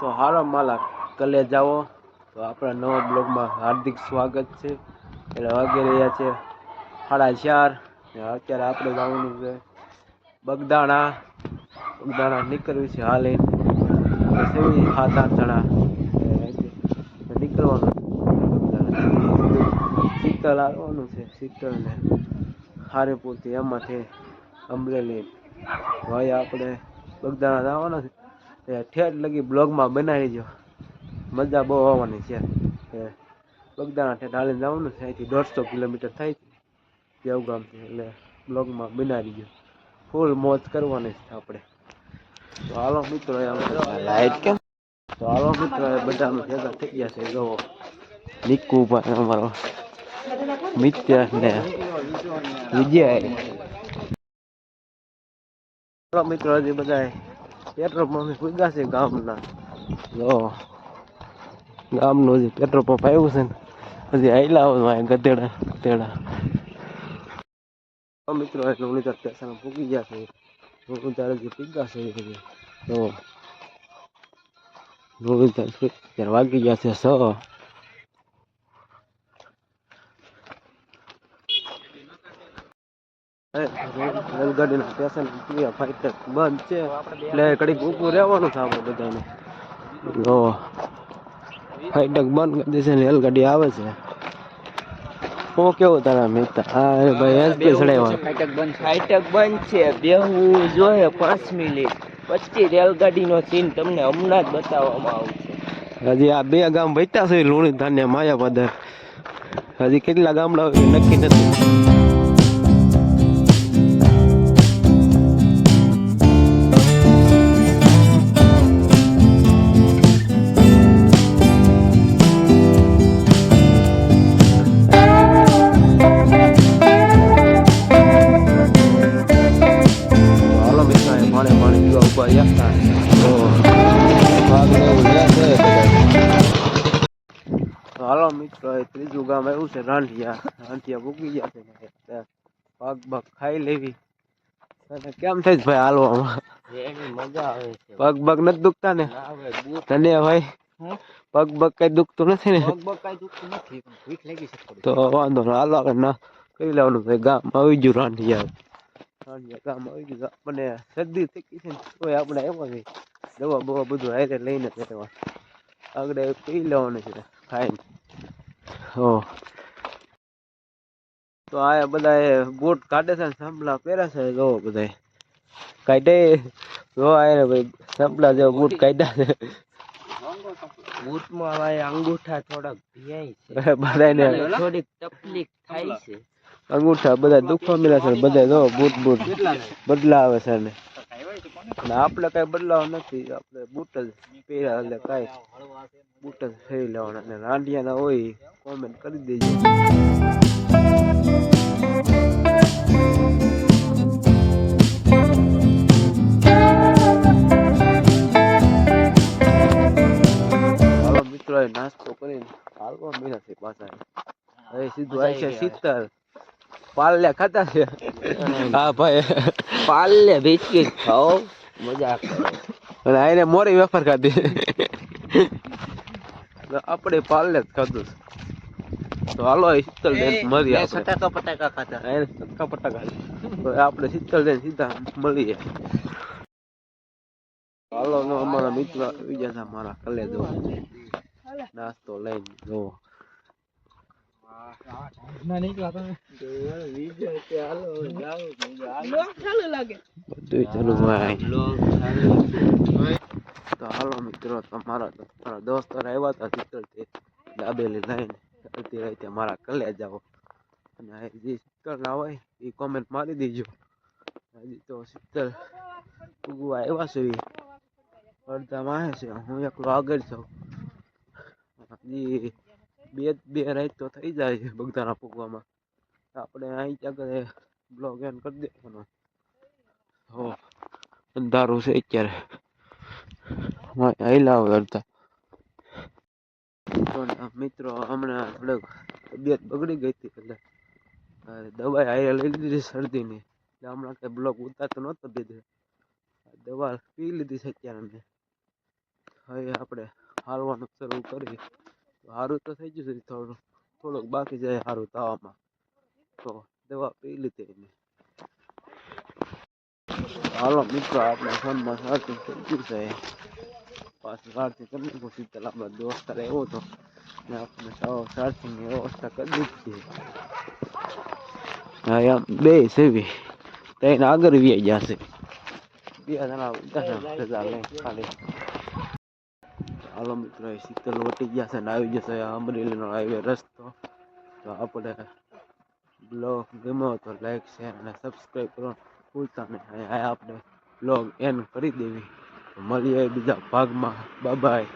તો હાલો માલા, કલે જાઓ. તો આપણા નવા બ્લોગમાં હાર્દિક સ્વાગત છે. એટલે વાગી રહ્યા છે સાડા ચાર. અત્યારે આપણે જવાનું છે બગદાણા. બગદાણા નીકળ્યું છે હાલે. સેવી સાત આઠ જણા નીકળવાનું શીતળ આવવાનું છે, શીતળને હારેપુરથી એમાંથી અમરેલી. ભાઈ આપણે બગદાણા જવાના છે. ઠેઠ લગી બ્લોગમાં બનાવી જો મજા બહુ આવવાની છે. બગદાણા ઠેઠ હાલીને જવાનું છે. અહીંથી દોઢસો કિલોમીટર થાય છે. દેવગામથી એટલે બ્લોગમાં બનાવી ગયો ફૂલ મોજ કરવાની છે આપણે. તો હાલો મિત્રો લાઈટ કેમ? તો હાલો મિત્રો એ ભેગા થઈ ગયા છે. જો નિકુ ભાઈ અમારો. મિત્ર ને વિજય. મિત્રો હજી બધા પેટ્રોલ પંપ પૂગ્યા છે ગામના. જો, ગામનું હજી પેટ્રોલ પંપ આવ્યું છે ને, હજી આયલા હોય ગધેડા ગધેડા. મિત્રો એટલે ઉની સ્ટેશન પૂગી ગયા છે. હું ત્યારે જે પૂગ્યા છે તો હું ત્યારે વાગી ગયા છે સો રેલગાડીના સ્ટેશન ફાઈટર બંધ છે. એટલે કડીક ઊભું રહેવાનું છે આપણે બધાને. જો ફાઈટક બંધ કરી દેશે ને રેલગાડી આવે છે. હું કેવું તારા મિત્ર? હા ભાઈ એસપી ચડાવ્યા. ફાઈટક બંધ ફાઈટક બંધ છે બેહવું જોઈએ પાંચ મિનિટ. પછી રેલગાડીનો સીન તમને હમણાં જ બતાવવામાં આવશે હજી આ બે ગામ વૈતા છે લુણી ધાન્ય માયાપદર હજી કેટલા ગામડા નક્કી નથી. બધા. તો હાલો મિત્રો એ ત્રીજું ગામ આવ્યું છે રાંઢિયા રાંઠિયા ભૂકી ગયા છે ભાગ ભાગ ખાઈ લેવી તને કેમ થઈ ભાઈ હાલવામાં મજા આવે છે પગ પગ નથી દુખતા ને તને ભાઈ? પગ પગ કઈ દુખતું નથી ને પગ બગ કાંઈ દુખતું નથી ભૂખ લાગી છે તો વાંધો નહીં હાલો આગળ ના કરી લેવાનું ભાઈ ગામ આવી ગયું રાંઢિયા રાંઢિયા ગામ આવી ગયું આપણને શરદી થઈ ગઈ છે ને તોય આપણે આવ્યા છે દવા બવા બધું હારે લઈને જ રહેવા આગળ પી લેવાનું છે ખાઈને હો તો આ બધા બૂટ કાઢે છે ને સંભળા પહેરે છે જો બધા કાઢે જો આ ભાઈ સંભળા જેવો બૂટ કાઢ્યા છે બૂટમાં અંગૂઠા થોડાક ભીયાય છે બધાને થોડીક તકલીફ થાય છે અંગૂઠા બધા દુખવા મળ્યા છે બધા જો બૂટ બૂટ બદલાવે છે ને. આપડે આપણે કઈ બદલાવ નથી આપણે બૂટ જ પહેર્યા એટલે કાંઈ બૂટ જ ફેરી લેવાના અને રાંડિયાના હોય કોમેન્ટ કરી દેજો. નાસ્તો કરીને હાલવા મીના છે પાછા. સીધું આવી છે શીતળ. પાલ્યા ખાતા છે. હા ભાઈ. પાલે બિસ્કિટ ખાઓ. મજા અને આને મોરી વેફર ખાધી. આપણે પાલે જ ખાધું છે. તો હાલો એ શીતળ બેન મળી આપણે સટાકા પટાકા ખાતા એને સટકા પટકા તો આપણે શીતલ બેન સીધા મળીએ હાલો નો અમારા મિત્ર બીજા મારા કલે દો નાસ્તો લઈને જો. ચાલુ ભાઈ તો હાલો મિત્રો, તમારા આવ્યા હતા શીતળથી દાબેલી લઈને અડધી રાતે મારા કલે જાઓ અને જે શીતળ ના હોય, એ કોમેન્ટ મારી દેજો. હજી તો શીતળ ઉગવા આવ્યા છે. અડધા માં છે. હું એકલો આગળ છું હજી બે બે રાત તો થઈ જાય છે બગદાના પૂગવામાં આપણે અહીં આગળ બ્લોગ એન કરી દેવાનો. હો અંધારું છે અત્યારે. હાઈલા આવે અડધા. મિત્રો હમણાં આપણે તબિયત બગડી ગઈ હતી એટલે દવા હારે લઈ લીધી શરદીની. એટલે હમણાં કંઈ બ્લોક ઉતારતો નહોતો દીધો દવા પી લીધી છે અત્યારે હવે આપણે હારવાનું શરૂ કરીએ. સારું તો થઈ ગયું છે થોડું થોડુંક બાકી જાય સારું થવામાં તો દવા પી લીધી એને. હાલો મિત્રો, આપણે ફોનમાં ચાર્જિંગ થઈ ગયું છે. પાછું સારથી કરી નાખું. શીતલ આપણા દોસ્ત એવો હતો. ને આપણે સાવની વ્યવસ્થા કરી દીધી હા, એમ બે સેવી. ત્રણ આગળ વી જશે. બે જણા ઉતાર રજા લઈ ખાલી. હાલો મિત્રો શીતલ વટી ગયા છે ને આવી જશે અમરેલીનો હાઈવે રસ્તો તો આપણે બ્લોગ ગમ્યો તો લાઈક શેર અને સબસ્ક્રાઈબ કરવાનું ભૂલતા નહીં અને આ આપણે બ્લોગ એન્ડ કરી દેવી મળીએ બીજા ભાગમાં બાય